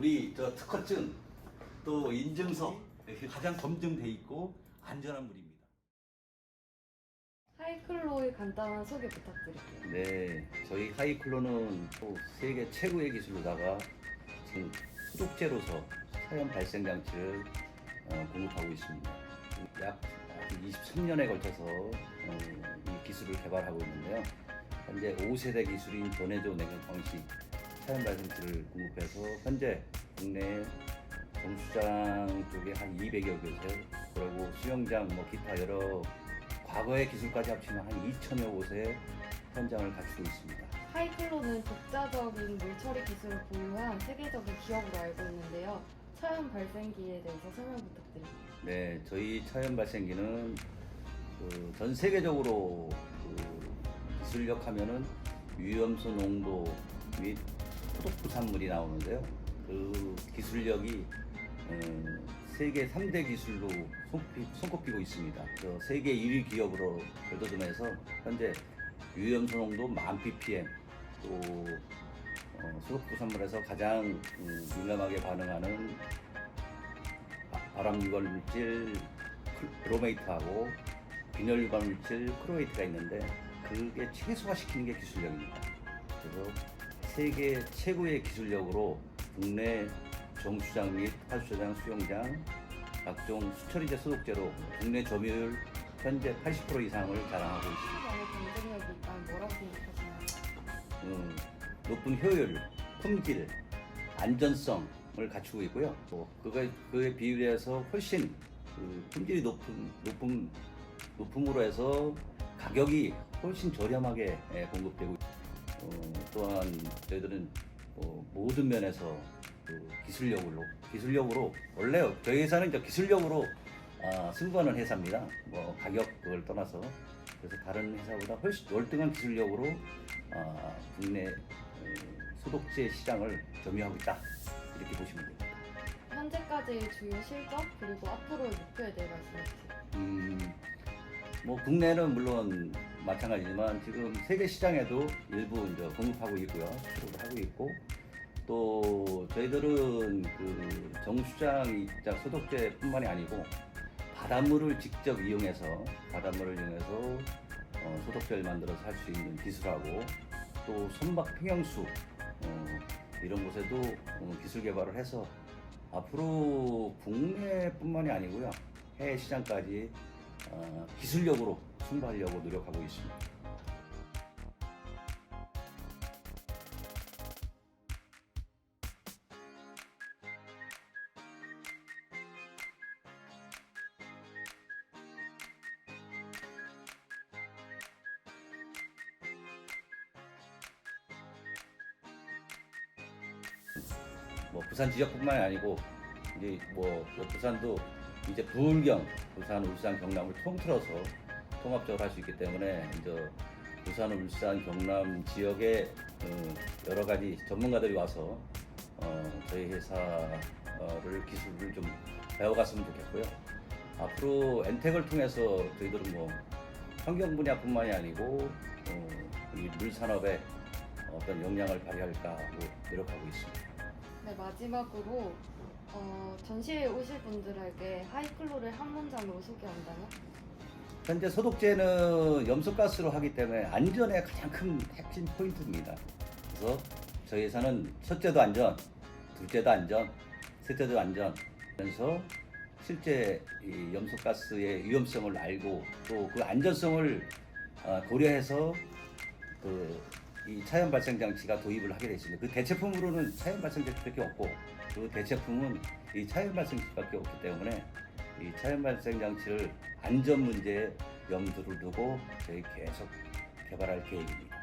우리 저 특허증 또 인증서 이렇게 가장 검증돼 있고 안전한 물입니다. 하이클로의 간단한 소개 부탁드릴게요. 네, 저희 하이클로는 또 세계 최고의 기술로다가 지금 소독제로서 사연 발생 장치를 어, 공급하고 있습니다. 약 23년에 걸쳐서 어, 이 기술을 개발하고 있는데요. 현재 5세대 기술인 전해조 냉각 방식 사연 발생치를 공급해서 현재 국내 정수장 쪽에 한 200여 곳에 그리고 수영장 뭐 기타 여러 과거의 기술까지 합치면 한 2천여 곳의 현장을 갖추고 있습니다. 하이클로는 독자적인 물처리 기술을 보유한 세계적인 기업으로 알고 있는데요. 차연 발생기에 대해서 설명 부탁드립니다. 네, 저희 차연 발생기는 그 전 세계적으로 그 기술력 하면은 위험수 농도 및 소독 부산물이 나오는데요. 그 기술력이 음, 세계 3대 기술로 손꼽히, 손꼽히고 있습니다. 저 세계 1위 기업으로 별도점에서 현재 위험수 농도 만 ppm 또 어, 소독 부산물에서 가장 음, 민감하게 반응하는 바- 발암 유발 물질 브로메이트하고 빈혈 유발 물질 크로에이트가 있는데 그게 최소화시키는 게 기술력입니다. 그래서 세계 최고의 기술력으로 국내 정수장 및 하수장, 수영장 각종 수처리제 소독제로 국내 점유율 현재 80% 이상을 자랑하고 있습니다. 시장의 경쟁력이 있다면 뭐라고 생각하시나요? 음, 높은 효율, 품질, 안전성을 갖추고 있고요. 또 그거 그에 비례해서 훨씬 그 품질이 높은 높은 높음으로 해서 가격이 훨씬 저렴하게 예, 공급되고 어, 또한 저희들은 뭐 모든 면에서 그 기술력으로 기술력으로 원래 저희 회사는 이제 기술력으로 아, 승부하는 회사입니다. 뭐 가격 그걸 떠나서 그래서 다른 회사보다 훨씬 월등한 기술력으로 아, 국내 어, 소독제 시장을 점유하고 있다 이렇게 보시면 됩니다. 현재까지의 주요 실적 그리고 앞으로의 목표에 대해 말씀해 주세요. 음, 뭐 국내는 물론 마찬가지지만 지금 세계 시장에도 일부 이제 공급하고 있고요, 수출을 하고 있고. 또 저희들은 그 정수장 입자 소독제뿐만이 아니고 바닷물을 직접 이용해서 바닷물을 이용해서 어, 소독제를 만들어서 할 수 있는 기술하고 또 선박 평형수 어, 이런 곳에도 어, 기술 개발을 해서 앞으로 국내뿐만이 아니고요. 해외 시장까지 어, 기술력으로 승부하려고 노력하고 있습니다. 뭐 부산 지역뿐만이 아니고 이제 뭐 부산도 이제 부울경, 부산, 울산, 경남을 통틀어서 통합적으로 할 수 있기 때문에 이제 부산, 울산, 경남 지역의 어, 여러 가지 전문가들이 와서 어, 저희 회사를 기술을 좀 배워갔으면 좋겠고요. 앞으로 엔텍을 통해서 저희들은 뭐 환경 분야뿐만이 아니고 어, 이 물 산업에 어떤 역량을 발휘할까 하고 노력하고 있습니다. 네, 마지막으로 어, 전시회에 오실 분들에게 하이클로를 한 문장으로 소개한다면? 현재 소독제는 염소가스로 하기 때문에 안전에 가장 큰 핵심 포인트입니다. 그래서 저희 회사는 첫째도 안전, 둘째도 안전, 셋째도 안전. 그래서 실제 이 염소가스의 위험성을 알고 또 그 안전성을 어, 고려해서 그 이 차연 발생 장치가 도입을 하게 됐습니다. 그 대체품으로는 차연 발생 장치밖에 없고 그 대체품은 이 차연 발생 장치밖에 없기 때문에 이 차연 발생 장치를 안전 문제에 염두를 두고 저희 계속 개발할 계획입니다.